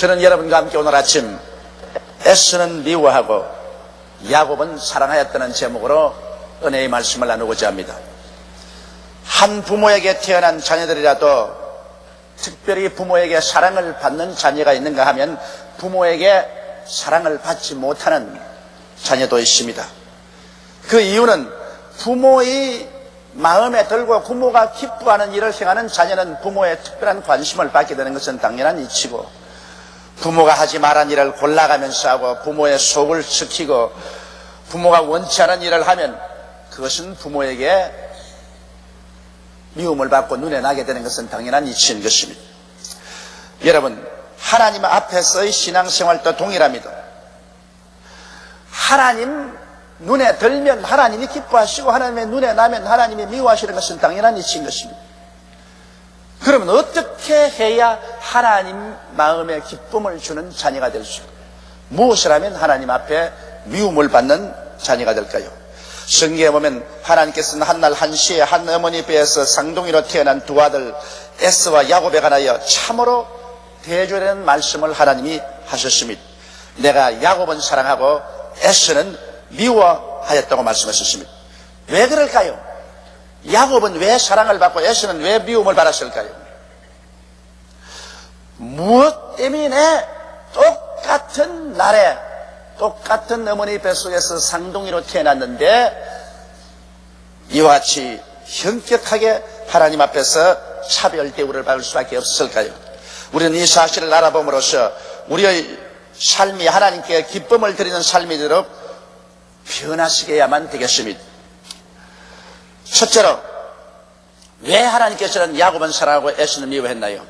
저는 여러분과 함께 오늘 아침 에스는 미워하고 야곱은 사랑하였다는 제목으로 은혜의 말씀을 나누고자 합니다. 한 부모에게 태어난 자녀들이라도 특별히 부모에게 사랑을 받는 자녀가 있는가 하면 부모에게 사랑을 받지 못하는 자녀도 있습니다. 그 이유는 부모의 마음에 들고 부모가 기뻐하는 일을 행하는 자녀는 부모의 특별한 관심을 받게 되는 것은 당연한 이치고 부모가 하지 말한 일을 골라가면서 하고 부모의 속을 지키고 부모가 원치 않은 일을 하면 그것은 부모에게 미움을 받고 눈에 나게 되는 것은 당연한 이치인 것입니다. 여러분, 하나님 앞에서의 신앙생활도 동일합니다. 하나님 눈에 들면 하나님이 기뻐하시고 하나님의 눈에 나면 하나님이 미워하시는 것은 당연한 이치인 것입니다. 그러면 어떻게 해야 하나님 마음에 기쁨을 주는 자녀가 될 수, 무엇을 하면 하나님 앞에 미움을 받는 자녀가 될까요? 성경에 보면 하나님께서는 한날 한시에 한 어머니 배에서 쌍둥이로 태어난 두 아들 에스와 야곱에 관하여 참으로 대조되는 말씀을 하나님이 하셨습니다. 내가 야곱은 사랑하고 에스는 미워하였다고 말씀하셨습니다. 왜 그럴까요? 야곱은 왜 사랑을 받고 에스는 왜 미움을 받았을까요? 무엇 때문에 똑같은 날에 똑같은 어머니 뱃속에서 상둥이로 태어났는데 이와 같이 현격하게 하나님 앞에서 차별 대우를 받을 수밖에 없었을까요? 우리는 이 사실을 알아봄으로써 우리의 삶이 하나님께 기쁨을 드리는 삶이 되도록 변화시켜야만 되겠습니다. 첫째로 왜 하나님께서는 야곱은 사랑하고 에스는 미워했나요?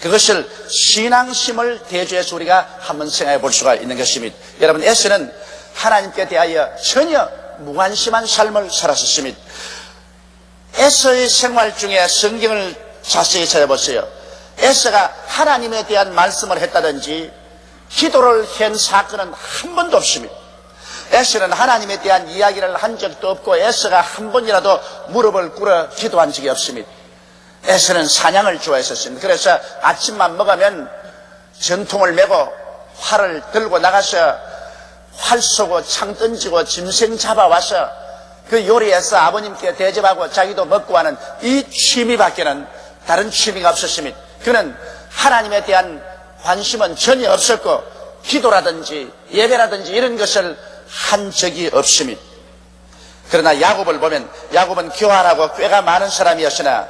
그것을 신앙심을 대조해서 우리가 한번 생각해 볼 수가 있는 것입니다. 여러분 에스는 하나님께 대하여 전혀 무관심한 삶을 살았습니다. 에스의 생활 중에 성경을 자세히 찾아보세요. 에스가 하나님에 대한 말씀을 했다든지 기도를 한 사건은 한 번도 없습니다. 에스는 하나님에 대한 이야기를 한 적도 없고 에스가 한 번이라도 무릎을 꿇어 기도한 적이 없습니다. 에스는 사냥을 좋아했었습니다. 그래서 아침만 먹으면 전통을 메고 활을 들고 나가서 활 쏘고 창 던지고 짐승 잡아와서 그 요리해서 아버님께 대접하고 자기도 먹고 하는 이 취미밖에는 다른 취미가 없었습니다. 그는 하나님에 대한 관심은 전혀 없었고 기도라든지 예배라든지 이런 것을 한 적이 없습니다. 그러나 야곱을 보면 야곱은 교활하고 꾀가 많은 사람이었으나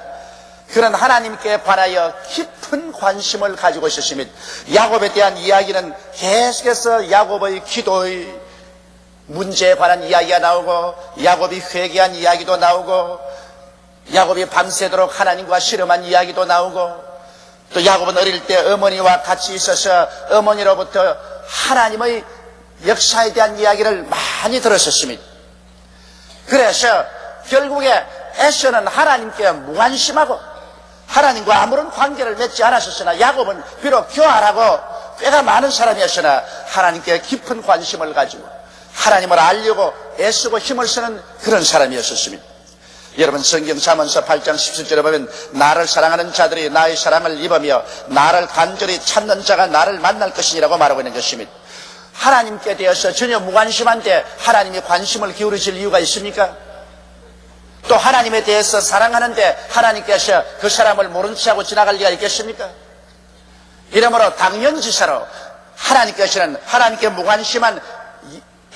그런 하나님께 관하여 깊은 관심을 가지고 있었습니다. 야곱에 대한 이야기는 계속해서 야곱의 기도의 문제에 관한 이야기가 나오고 야곱이 회개한 이야기도 나오고 야곱이 밤새도록 하나님과 씨름한 이야기도 나오고 또 야곱은 어릴 때 어머니와 같이 있어서 어머니로부터 하나님의 역사에 대한 이야기를 많이 들었었습니다. 그래서 결국에 에서는 하나님께 무관심하고 하나님과 아무런 관계를 맺지 않았었으나 야곱은 비록 교활하고 꽤가 많은 사람이었으나 하나님께 깊은 관심을 가지고 하나님을 알려고 애쓰고 힘을 쓰는 그런 사람이었었습니다. 여러분 성경 잠언서 8장 17절에 보면 나를 사랑하는 자들이 나의 사랑을 입으며 나를 간절히 찾는 자가 나를 만날 것이니라고 말하고 있는 것입니다. 하나님께 대해서 전혀 무관심한데 하나님이 관심을 기울이실 이유가 있습니까? 또 하나님에 대해서 사랑하는데 하나님께서 그 사람을 모른 척하고 지나갈 리가 있겠습니까? 이러므로 당연지사로 하나님께서는 하나님께 무관심한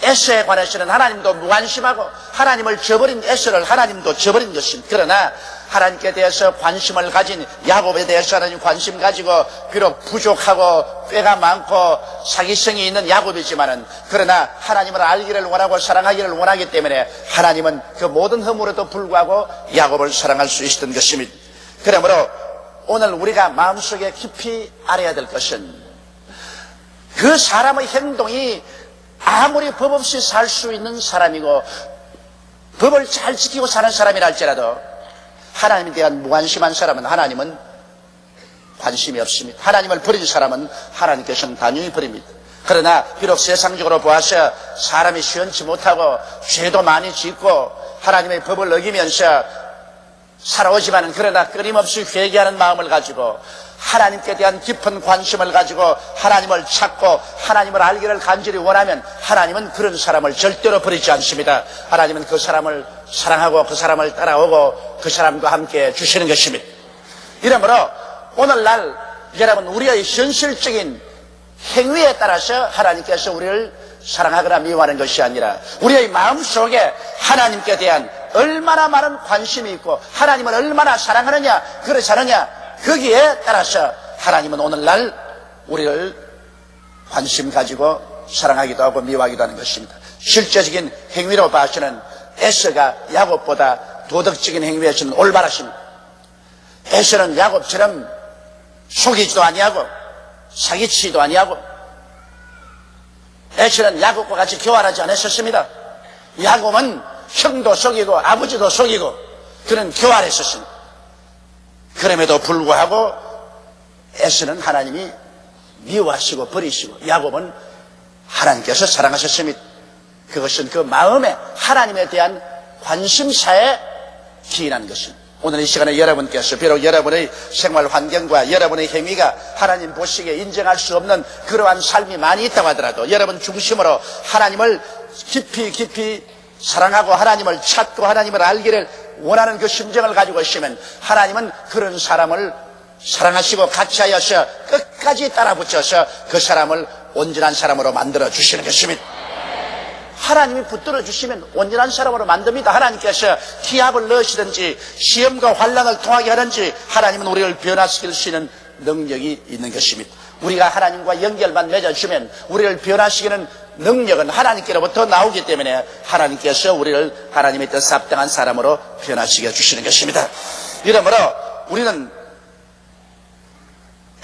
에서에 관해서는 하나님도 무관심하고 하나님을 저버린 에서를 하나님도 저버린 것입니다. 그러나 하나님께 대해서 관심을 가진 야곱에 대해서 하나님 관심 가지고 비록 부족하고 꾀가 많고 사기성이 있는 야곱이지만은 그러나 하나님을 알기를 원하고 사랑하기를 원하기 때문에 하나님은 그 모든 허물에도 불구하고 야곱을 사랑할 수 있었던 것입니다. 그러므로 오늘 우리가 마음속에 깊이 알아야 될 것은 그 사람의 행동이 아무리 법 없이 살 수 있는 사람이고 법을 잘 지키고 사는 사람이라 할지라도 하나님에 대한 무관심한 사람은 하나님은 관심이 없습니다. 하나님을 버린 사람은 하나님께서는 단연히 버립니다. 그러나 비록 세상적으로 보아서 사람이 시원치 못하고 죄도 많이 짓고 하나님의 법을 어기면서 살아오지만 그러나 끊임없이 회개하는 마음을 가지고 하나님께 대한 깊은 관심을 가지고 하나님을 찾고 하나님을 알기를 간절히 원하면 하나님은 그런 사람을 절대로 버리지 않습니다. 하나님은 그 사람을 사랑하고 그 사람을 따라오고 그 사람과 함께 주시는 것입니다. 이러므로 오늘날 여러분 우리의 현실적인 행위에 따라서 하나님께서 우리를 사랑하거나 미워하는 것이 아니라 우리의 마음 속에 하나님께 대한 얼마나 많은 관심이 있고 하나님을 얼마나 사랑하느냐 그렇지 않느냐 거기에 따라서 하나님은 오늘날 우리를 관심 가지고 사랑하기도 하고 미워하기도 하는 것입니다. 실제적인 행위로 봐서는 에서가 야곱보다 도덕적인 행위에서는 올바라십니다. 에서는 야곱처럼 속이지도 아니하고 사기치지도 아니하고 에서는 야곱과 같이 교환하지 않았었습니다. 야곱은 형도 속이고 아버지도 속이고 그런 교환했었습니다. 그럼에도 불구하고 에서는 하나님이 미워하시고 버리시고 야곱은 하나님께서 사랑하셨습니다. 그것은 그 마음에 하나님에 대한 관심사에 기인한 것입니다. 오늘 이 시간에 여러분께서 비록 여러분의 생활 환경과 여러분의 행위가 하나님 보시기에 인정할 수 없는 그러한 삶이 많이 있다고 하더라도 여러분 중심으로 하나님을 깊이 깊이 사랑하고 하나님을 찾고 하나님을 알기를 원하는 그 심정을 가지고 있으면 하나님은 그런 사람을 사랑하시고 같이 하여서 끝까지 따라 붙여서 그 사람을 온전한 사람으로 만들어 주시는 것입니다. 하나님이 붙들어 주시면 온전한 사람으로 만듭니다. 하나님께서 기합을 넣으시든지 시험과 환란을 통하게 하든지 하나님은 우리를 변화시킬 수 있는 능력이 있는 것입니다. 우리가 하나님과 연결만 맺어주면 우리를 변화시키는 능력은 하나님께로부터 나오기 때문에 하나님께서 우리를 하나님의 뜻 합당한 사람으로 변화시켜 주시는 것입니다. 이러므로 우리는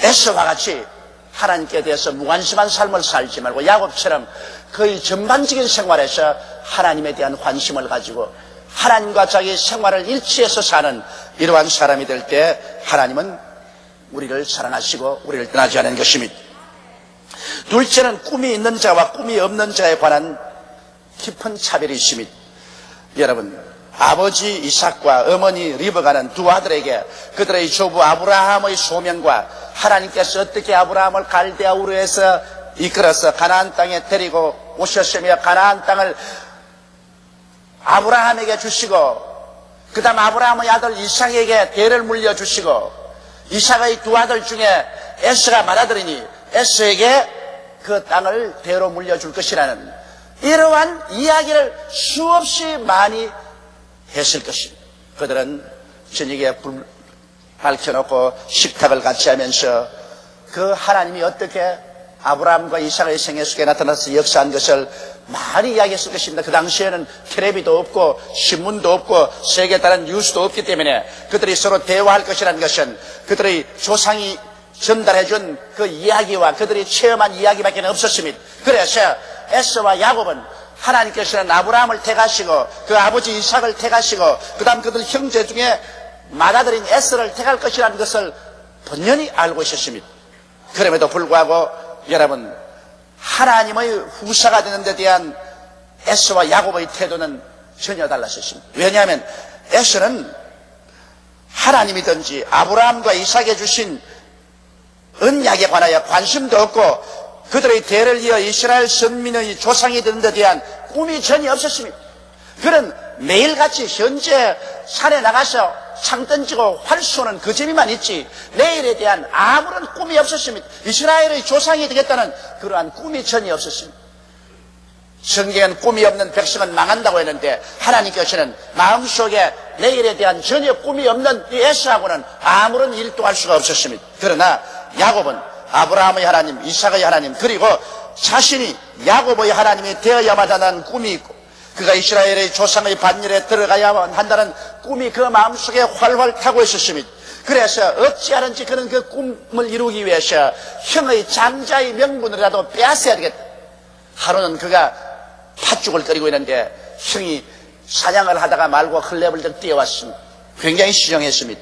에서와 같이 하나님께 대해서 무관심한 삶을 살지 말고 야곱처럼 거의 전반적인 생활에서 하나님에 대한 관심을 가지고 하나님과 자기 생활을 일치해서 사는 이러한 사람이 될 때 하나님은 우리를 사랑하시고 우리를 떠나지 않은 것입니다. 둘째는 꿈이 있는 자와 꿈이 없는 자에 관한 깊은 차별이 있습니다. 여러분, 아버지 이삭과 어머니 리버가는 두 아들에게 그들의 조부 아브라함의 소명과 하나님께서 어떻게 아브라함을 갈대아 우르에서 이끌어서 가나안 땅에 데리고 오셨으며 가나안 땅을 아브라함에게 주시고 그 다음 아브라함의 아들 이삭에게 대를 물려주시고 이삭의 두 아들 중에 에스가 말하더니 에스에게 그 땅을 대로 물려줄 것이라는 이러한 이야기를 수없이 많이 했을 것입니다. 그들은 저녁에 불 밝혀놓고 식탁을 같이 하면서 그 하나님이 어떻게 아브라함과 이삭의 생애 속에 나타나서 역사한 것을 많이 이야기했을 것입니다. 그 당시에는 텔레비도 없고 신문도 없고 세계에 따른 뉴스도 없기 때문에 그들이 서로 대화할 것이라는 것은 그들의 조상이 전달해준 그 이야기와 그들이 체험한 이야기밖에 없었습니다. 그래서 에스와 야곱은 하나님께서는 아브라함을 택하시고 그 아버지 이삭을 택하시고 그 다음 그들 형제 중에 맏아들인 에스를 택할 것이라는 것을 번연히 알고 있었습니다. 그럼에도 불구하고 여러분 하나님의 후사가 되는 데 대한 에스와 야곱의 태도는 전혀 달랐었습니다. 왜냐하면 에스는 하나님이든지 아브라함과 이삭에 주신 언약에 관하여 관심도 없고 그들의 대를 이어 이스라엘 선민의 조상이 되는 데 대한 꿈이 전혀 없었습니다. 그는 매일같이 현재 산에 나가서 창 던지고 활 쏘는 그 재미만 있지 내일에 대한 아무런 꿈이 없었습니다. 이스라엘의 조상이 되겠다는 그러한 꿈이 전혀 없었습니다. 성경엔 꿈이 없는 백성은 망한다고 했는데 하나님께서는 마음속에 내일에 대한 전혀 꿈이 없는 이 에스하고는 아무런 일도 할 수가 없었습니다. 그러나 야곱은 아브라함의 하나님, 이삭의 하나님, 그리고 자신이 야곱의 하나님이 되어야만 한다는 꿈이 있고 그가 이스라엘의 조상의 반열에 들어가야만 한다는 꿈이 그 마음속에 활활 타고 있었습니다. 그래서 어찌하든지 그는 그 꿈을 이루기 위해서 형의 장자의 명분이라도 빼앗아야 되겠다. 하루는 그가 팥죽을 끓이고 있는데 형이 사냥을 하다가 말고 흘레불덕 뛰어왔습니다. 굉장히 시정했습니다.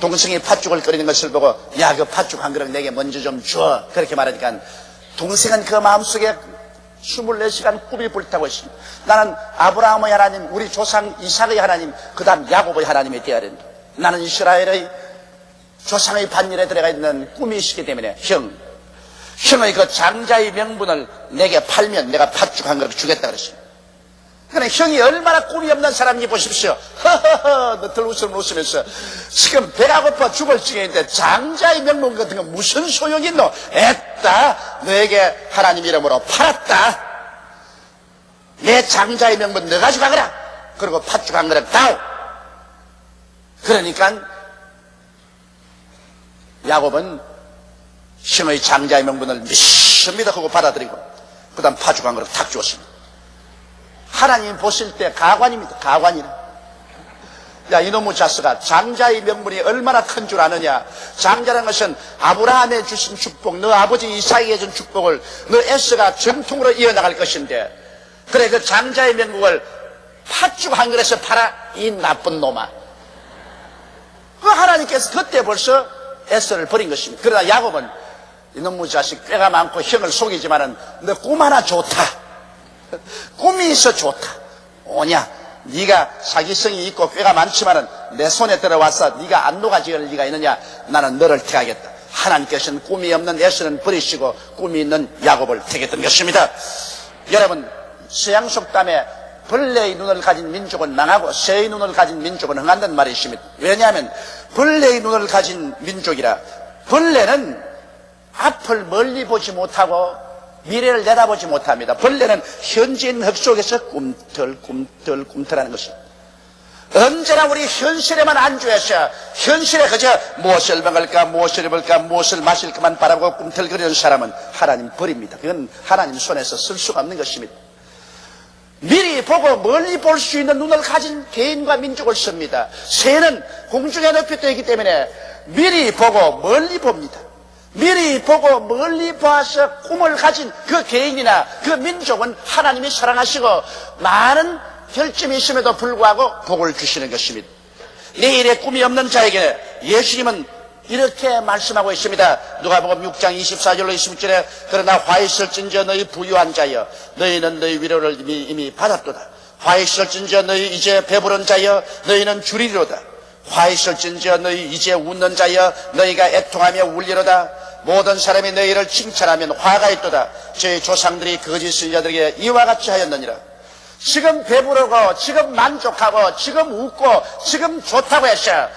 동생이 팥죽을 끓이는 것을 보고 야 그 팥죽 한 그릇 내게 먼저 좀 줘. 그렇게 말하니까 동생은 그 마음속에 24시간 꿈이 불타고 있습니다. 나는 아브라함의 하나님, 우리 조상 이삭의 하나님, 그 다음 야곱의 하나님이 되어야 된다. 나는 이스라엘의 조상의 반열에 들어가 있는 꿈이 있기 때문에 형, 형의 그 장자의 명분을 내게 팔면 내가 팥죽 한 그릇 주겠다 그랬어요. 그러나 형이 얼마나 꿈이 없는 사람인지 보십시오. 허허허, 너들 웃음 웃으면서 지금 배가 고파 죽을 지경인데 장자의 명분 같은 건 무슨 소용이 있노? 애따 너에게 하나님 이름으로 팔았다. 내 장자의 명분 너 가져가거라. 그리고 팥죽 한 그릇 다오. 그러니까 야곱은 형의 장자의 명분을 믿습니다 하고 받아들이고 그 다음 팥죽 한 그릇 탁 주었습니다. 하나님 보실 때 가관입니다. 가관이라. 야, 이놈의 자스가 장자의 명분이 얼마나 큰 줄 아느냐. 장자라는 것은 아브라함에 주신 축복, 너 아버지 이삭에게 준 축복을 너 에스가 정통으로 이어나갈 것인데, 그래, 그 장자의 명분을 팥죽 한 그릇에 팔아, 이 나쁜 놈아. 그 하나님께서 그때 벌써 에스를 버린 것입니다. 그러나 야곱은 이놈의 자식 꾀가 많고 형을 속이지만은 너 꿈 하나 좋다. 꿈이 있어 좋다. 오냐? 네가 사기성이 있고 꾀가 많지만은 내 손에 들어와서 네가 안 녹아지을 리가 있느냐? 나는 너를 택하겠다. 하나님께서는 꿈이 없는 에스는 버리시고 꿈이 있는 야곱을 택했던 것입니다. 여러분 서양 속담에 벌레의 눈을 가진 민족은 망하고 새의 눈을 가진 민족은 흥한다는 말이 있습니다. 왜냐하면 벌레의 눈을 가진 민족이라 벌레는 앞을 멀리 보지 못하고 미래를 내다보지 못합니다. 벌레는 현재 있는 흙 속에서 꿈틀꿈틀 꿈틀하는 것입니다. 언제나 우리 현실에만 안주해서 현실에 그저 무엇을 먹을까 무엇을 입을까 무엇을 마실까만 바라보고 꿈틀거리는 사람은 하나님 버립니다. 그건 하나님 손에서 쓸 수가 없는 것입니다. 미리 보고 멀리 볼 수 있는 눈을 가진 개인과 민족을 씁니다. 새는 공중에 높이 떠 있기 때문에 미리 보고 멀리 봅니다. 미리 보고 멀리 봐서 꿈을 가진 그 개인이나 그 민족은 하나님이 사랑하시고 많은 결점이 있음에도 불구하고 복을 주시는 것입니다. 내일의 꿈이 없는 자에게 예수님은 이렇게 말씀하고 있습니다. 누가복음 6장 24절로 26절에 그러나 화 있을진저 너희 부유한 자여 너희는 너희 위로를 이미, 이미 받았도다. 화 있을진저 너희 이제 배부른 자여 너희는 줄이리로다. 화 있을진저 너희 이제 웃는 자여 너희가 애통하며 울리로다. 모든 사람이 너희를 칭찬하면 화가 있도다. 저희 조상들이 거짓 선자들에게 이와 같이 하였느니라. 지금 배부르고 지금 만족하고 지금 웃고 지금 좋다고 했어.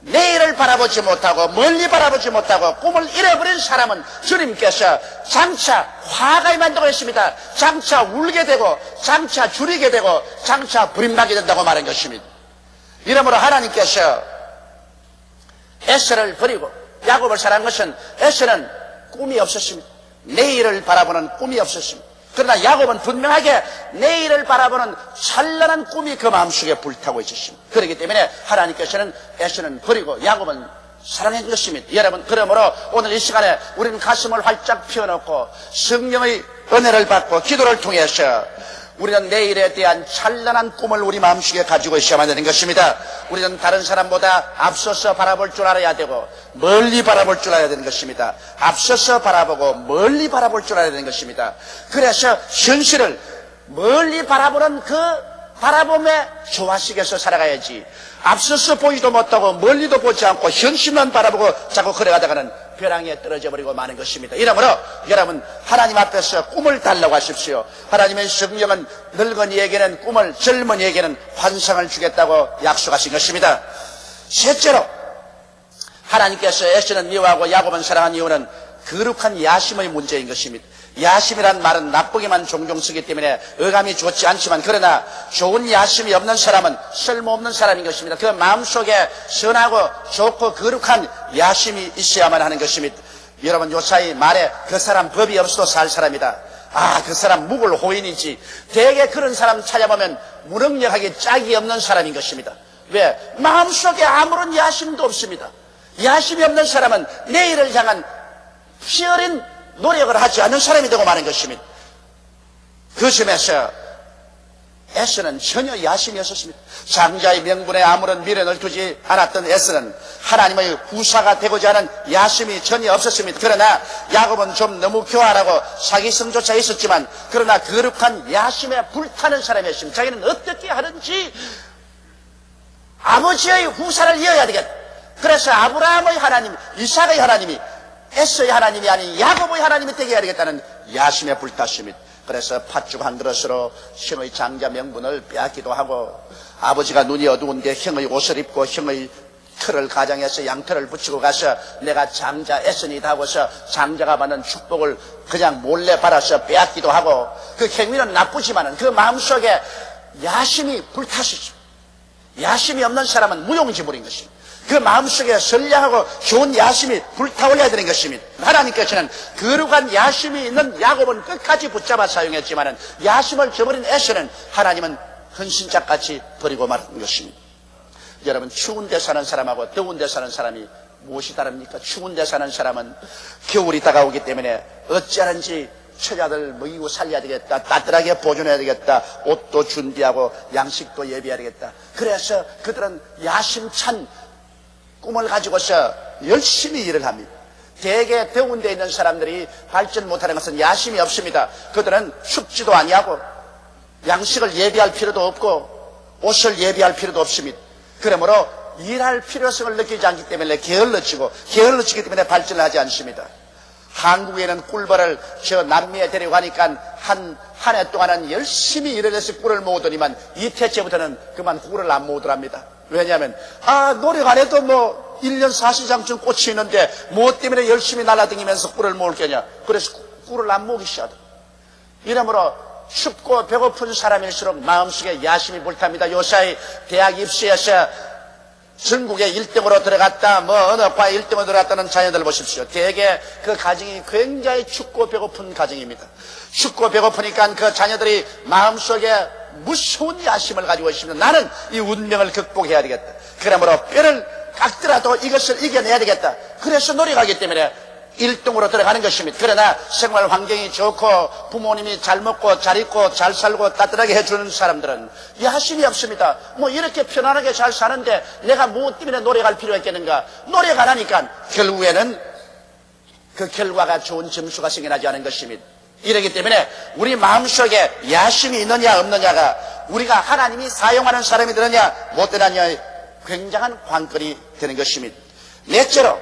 내일을 바라보지 못하고 멀리 바라보지 못하고 꿈을 잃어버린 사람은 주님께서 장차 화가 임한다고 했습니다. 장차 울게 되고 장차 줄이게 되고 장차 불임나게 된다고 말한 것입니다. 이러므로 하나님께서 에스를 버리고 야곱을 사랑한 것은 에스는 꿈이 없었습니다. 내일을 바라보는 꿈이 없었습니다. 그러나 야곱은 분명하게 내일을 바라보는 찬란한 꿈이 그 마음속에 불타고 있었습니다. 그렇기 때문에 하나님께서는 에스는 버리고 야곱은 사랑한 것입니다. 여러분 그러므로 오늘 이 시간에 우리는 가슴을 활짝 피워놓고 성령의 은혜를 받고 기도를 통해서 우리는 내일에 대한 찬란한 꿈을 우리 마음속에 가지고 있어야만 되는 것입니다. 우리는 다른 사람보다 앞서서 바라볼 줄 알아야 되고 멀리 바라볼 줄 알아야 되는 것입니다. 앞서서 바라보고 멀리 바라볼 줄 알아야 되는 것입니다. 그래서 현실을 멀리 바라보는 그 바라봄에 조화식에서 살아가야지. 앞서서 보지도 못하고 멀리도 보지 않고 현실만 바라보고 자꾸 걸어가다가는 벼랑에 떨어져 버리고 마는 것입니다. 이러므로 여러분 하나님 앞에서 꿈을 달라고 하십시오. 하나님의 성령은 늙은이에게는 꿈을 젊은이에게는 환상을 주겠다고 약속하신 것입니다. 셋째로 하나님께서 에스는 미워하고 야곱은 사랑한 이유는 거룩한 야심의 문제인 것입니다. 야심이란 말은 나쁘게만 종종 쓰기 때문에 어감이 좋지 않지만 그러나 좋은 야심이 없는 사람은 쓸모없는 사람인 것입니다. 그 마음속에 선하고 좋고 거룩한 야심이 있어야만 하는 것입니다. 여러분 요사이 말에 그 사람 법이 없어도 살 사람이다. 아, 그 사람 묵을 호인이지. 대개 그런 사람 찾아보면 무능력하게 짝이 없는 사람인 것입니다. 왜? 마음속에 아무런 야심도 없습니다. 야심이 없는 사람은 내일을 향한 피어린 노력을 하지 않는 사람이 되고 마는 것입니다. 그 점에서 에스는 전혀 야심이 없었습니다. 장자의 명분에 아무런 미련을 두지 않았던 에스는 하나님의 후사가 되고자 하는 야심이 전혀 없었습니다. 그러나 야곱은 좀 너무 교활하고 사기성조차 있었지만 그러나 거룩한 야심에 불타는 사람이었습니다. 자기는 어떻게 하는지 아버지의 후사를 이어야 되겠다. 그래서 아브라함의 하나님, 이삭의 하나님이 에서의 하나님이 아닌 야곱의 하나님이 되게 해야 되겠다는 야심에 불탔습니 그래서 팥죽 한 그릇으로 형의 장자 명분을 빼앗기도 하고 아버지가 눈이 어두운데 형의 옷을 입고 형의 틀을 가정해서 양털을 붙이고 가서 내가 장자 애선이다 하고서 장자가 받는 축복을 그냥 몰래 받아서 빼앗기도 하고 그 행위는 나쁘지만은 그 마음속에 야심이 불탔었죠. 야심이 없는 사람은 무용지물인 것입니다. 그 마음속에 선량하고 좋은 야심이 불타올려야 되는 것입니다. 하나님께서는 거룩한 야심이 있는 야곱은 끝까지 붙잡아 사용했지만은 야심을 저버린 에서는 하나님은 헌신자같이 버리고 말은 것입니다. 여러분 추운 데 사는 사람하고 더운 데 사는 사람이 무엇이 다릅니까? 추운 데 사는 사람은 겨울이 다가오기 때문에 어찌하는지 처자들 먹이고 살려야 되겠다. 따뜻하게 보존해야 되겠다. 옷도 준비하고 양식도 예비해야 되겠다. 그래서 그들은 야심찬 꿈을 가지고서 열심히 일을 합니다. 대개 더운 데 있는 사람들이 발전 못하는 것은 야심이 없습니다. 그들은 춥지도 아니하고 양식을 예비할 필요도 없고 옷을 예비할 필요도 없습니다. 그러므로 일할 필요성을 느끼지 않기 때문에 게을러지고 게을러지기 때문에 발전을 하지 않습니다. 한국에는 꿀벌을 저 남미에 데려가니까 한, 한 해 동안은 열심히 일을 해서 꿀을 모으더니만 이태째부터는 그만 꿀을 안 모으더랍니다. 왜냐하면, 아, 노력 안 해도 뭐, 1년 사시장쯤 꽃이 있는데, 뭐 때문에 열심히 날아다니면서 꿀을 모을 거냐. 그래서 꿀을 안 모으기 시작하더 이러므로 춥고 배고픈 사람일수록 마음속에 야심이 불탑니다. 요사이 대학 입시에서 전국에 1등으로 들어갔다, 뭐 어느 과 1등으로 들어갔다는 자녀들 보십시오. 대개 그 가정이 굉장히 춥고 배고픈 가정입니다. 춥고 배고프니까 그 자녀들이 마음속에 무서운 야심을 가지고 있습니다. 나는 이 운명을 극복해야 되겠다. 그러므로 뼈를 깎더라도 이것을 이겨내야 되겠다. 그래서 노력하기 때문에 1등으로 들어가는 것입니다. 그러나 생활 환경이 좋고 부모님이 잘 먹고 잘 입고 잘 살고 따뜻하게 해주는 사람들은 야심이 없습니다. 뭐 이렇게 편안하게 잘 사는데 내가 무엇 때문에 노력할 필요가 있겠는가? 노력 안 하니까 결국에는 그 결과가 좋은 점수가 생겨나지 않은 것입니다. 이러기 때문에 우리 마음속에 야심이 있느냐 없느냐가 우리가 하나님이 사용하는 사람이 되느냐 못 되느냐의 굉장한 관건이 되는 것입니다. 넷째로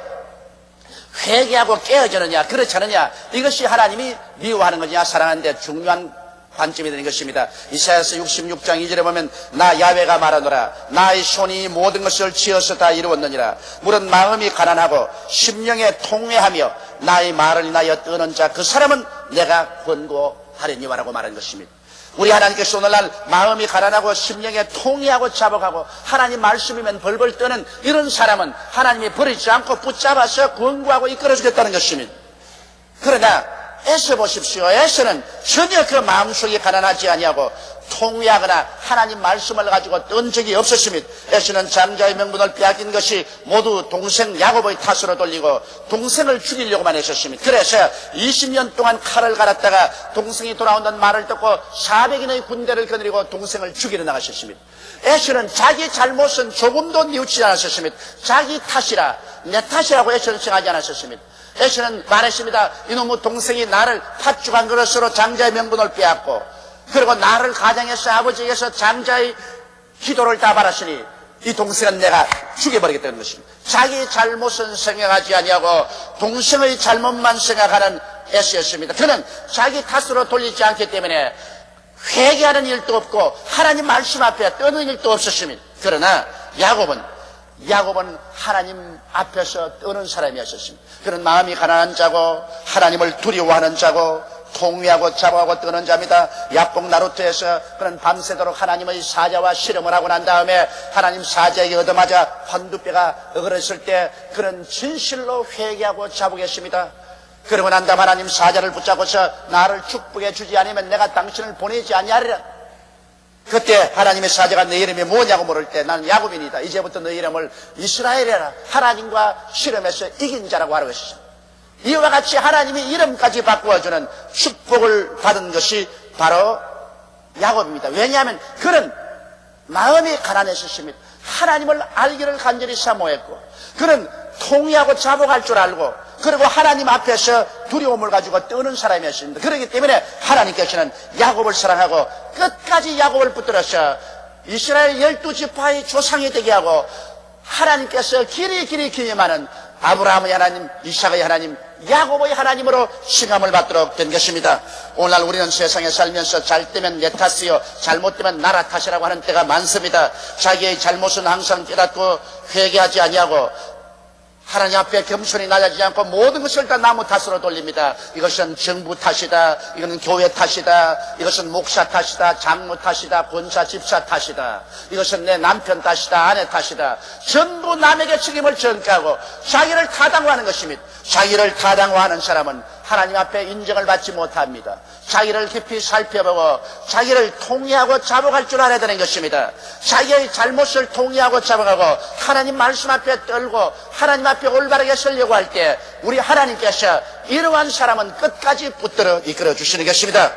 회개하고 깨어지느냐 그렇지 않느냐 이것이 하나님이 미워하는 거냐 사랑하는데 중요한 관점이 되는 것입니다. 이사야서 66장 2절에 보면 나 야외가 말하노라 나의 손이 모든 것을 지어서 다 이루었느니라 물은 마음이 가난하고 심령에 통회하며 나의 말을 인하여 떠는 자 그 사람은 내가 권고하려니와라고 말한 것입니다. 우리 하나님께서 오늘날 마음이 가난하고 심령에 통이하고 자복하고 하나님 말씀이면 벌벌 떠는 이런 사람은 하나님이 버리지 않고 붙잡아서 권고하고 이끌어주겠다는 것입니다. 그러나 애써 보십시오. 애써는 전혀 그 마음속이 가난하지 아니하고 통회하거나 하나님 말씀을 가지고 뜬 적이 없었습니다. 애써는 장자의 명분을 빼앗긴 것이 모두 동생 야곱의 탓으로 돌리고 동생을 죽이려고만 했었습니다. 그래서 20년 동안 칼을 갈았다가 동생이 돌아온다는 말을 듣고 400인의 군대를 거느리고 동생을 죽이러 나가셨습니다. 애써는 자기 잘못은 조금도 뉘우치지 않았었습니다. 자기 탓이라 내 탓이라고 애써는 생각하지 않았었습니다. 에서는 말했습니다. 이놈의 동생이 나를 팥죽한 그릇으로 장자의 명분을 빼앗고 그리고 나를 가정해서 아버지에게서 장자의 기도를 다 받았으니 이 동생은 내가 죽여버리겠다는 것입니다. 자기 잘못은 생각하지 아니하고 동생의 잘못만 생각하는 에스였습니다. 그는 자기 탓으로 돌리지 않기 때문에 회개하는 일도 없고 하나님 말씀 앞에 떠는 일도 없었습니다. 그러나 야곱은 야곱은 하나님 앞에서 떠는 사람이었습니다. 그는 마음이 가난한 자고 하나님을 두려워하는 자고 통회하고 자복하고 떠는 자입니다. 약복 나루트에서 그는 밤새도록 하나님의 사자와 실험을 하고 난 다음에 하나님 사자에게 얻어맞아 환두뼈가 어그러졌을 때 그는 진실로 회개하고 자복했습니다. 그러고 난 다음 하나님 사자를 붙잡고서 나를 축복해 주지 않으면 내가 당신을 보내지 아니하리라. 그때 하나님의 사자가 내 이름이 뭐냐고 물을 때 나는 야곱인이다. 이제부터 너 이름을 이스라엘이라 하나님과 실험해서 이긴 자라고 하는 것이죠. 이와 같이 하나님이 이름까지 바꾸어주는 축복을 받은 것이 바로 야곱입니다. 왜냐하면 그는 마음이 가난했었습니다. 하나님을 알기를 간절히 사모했고 그는 통의하고 자복할 줄 알고 그리고 하나님 앞에서 두려움을 가지고 떠는 사람이었습니다. 그렇기 때문에 하나님께서는 야곱을 사랑하고 끝까지 야곱을 붙들어서 이스라엘 열두 지파의 조상이 되게 하고 하나님께서 길이 길이 기념하는 아브라함의 하나님, 이삭의 하나님, 야곱의 하나님으로 칭함을 받도록 된 것입니다. 오늘날 우리는 세상에 살면서 잘 되면 내 탓이요, 잘못되면 나라 탓이라고 하는 때가 많습니다. 자기의 잘못은 항상 깨닫고 회개하지 아니하고 하나님 앞에 겸손히 나가지 않고 모든 것을 다 나무 탓으로 돌립니다. 이것은 정부 탓이다. 이거는 교회 탓이다. 이것은 목사 탓이다. 장모 탓이다. 권사 집사 탓이다. 이것은 내 남편 탓이다. 아내 탓이다. 전부 남에게 책임을 전가하고 자기를 타당화하는 것입니다. 자기를 타당화하는 사람은 하나님 앞에 인정을 받지 못합니다. 자기를 깊이 살펴보고 자기를 통의하고 잡아갈 줄 알아야 되는 것입니다. 자기의 잘못을 통의하고 잡아가고 하나님 말씀 앞에 떨고 하나님 앞에 올바르게 서려고 할 때 우리 하나님께서 이러한 사람은 끝까지 붙들어 이끌어 주시는 것입니다.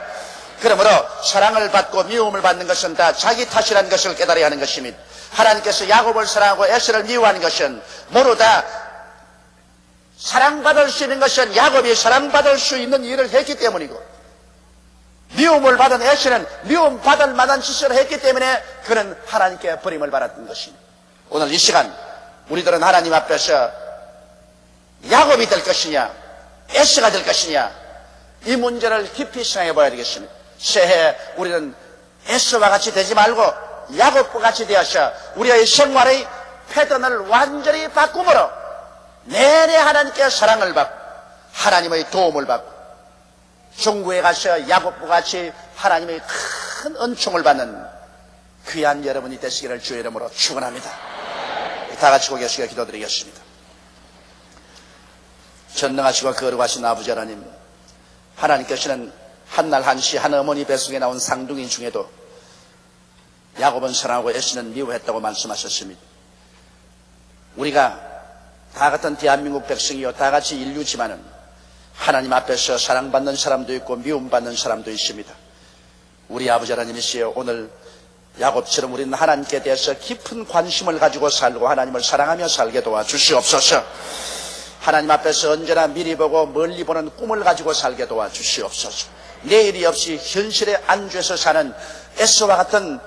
그러므로 사랑을 받고 미움을 받는 것은 다 자기 탓이라는 것을 깨달아야 하는 것입니다. 하나님께서 야곱을 사랑하고 에스를 미워하는 것은 모두 다 사랑받을 수 있는 것은 야곱이 사랑받을 수 있는 일을 했기 때문이고 미움을 받은 에스는 미움 받을 만한 짓을 했기 때문에 그는 하나님께 버림을 받았던 것입니다. 오늘 이 시간 우리들은 하나님 앞에서 야곱이 될 것이냐 에스가 될 것이냐 이 문제를 깊이 생각해 봐야 되겠습니다. 새해 우리는 에스와 같이 되지 말고 야곱과 같이 되어서 우리의 생활의 패턴을 완전히 바꾸므로 내내 하나님께 사랑을 받고 하나님의 도움을 받고 중국에 가서 야곱과 같이 하나님의 큰 은총을 받는 귀한 여러분이 되시기를 주의 이름으로 축원합니다. 다 같이 고개 숙여 기도드리겠습니다. 전능하시고 거룩하신 아버지 하나님 하나님께서는 한날 한시 한 어머니 뱃속에 나온 상둥이 중에도 야곱은 사랑하고 애쓰는 미워했다고 말씀하셨습니다. 우리가 다 같은 대한민국 백성이요 다 같이 인류지만은 하나님 앞에서 사랑받는 사람도 있고 미움받는 사람도 있습니다. 우리 아버지 하나님이시여 오늘 야곱처럼 우리는 하나님께 대해서 깊은 관심을 가지고 살고 하나님을 사랑하며 살게 도와주시옵소서. 하나님 앞에서 언제나 미리 보고 멀리 보는 꿈을 가지고 살게 도와주시옵소서. 내일이 없이 현실에 안주해서 사는 에스와 같은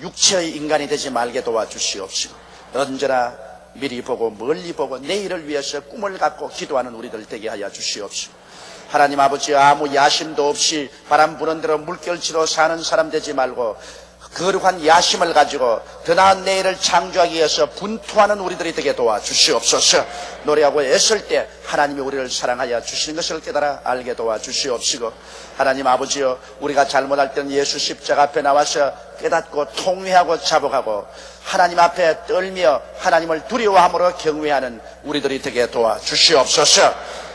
육체의 인간이 되지 말게 도와주시옵시고 언제나 미리 보고 멀리 보고 내일을 위해서 꿈을 갖고 기도하는 우리들 되게 하여 주시옵시고 하나님 아버지 아무 야심도 없이 바람 부는 대로 물결치로 사는 사람 되지 말고 거룩한 야심을 가지고 더 나은 내일을 창조하기 위해서 분투하는 우리들이 되게 도와주시옵소서. 노래하고 애쓸 때 하나님이 우리를 사랑하여 주시는 것을 깨달아 알게 도와주시옵시고 하나님 아버지여 우리가 잘못할 때는 예수 십자가 앞에 나와서 깨닫고 통회하고 자복하고 하나님 앞에 떨며 하나님을 두려워함으로 경외하는 우리들이 되게 도와주시옵소서.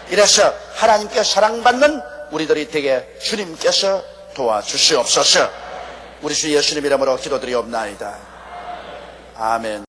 이래서 하나님께 사랑받는 우리들이 되게 주님께서 도와주시옵소서 우리 주 예수님 이름으로 기도드리옵나이다. 아멘.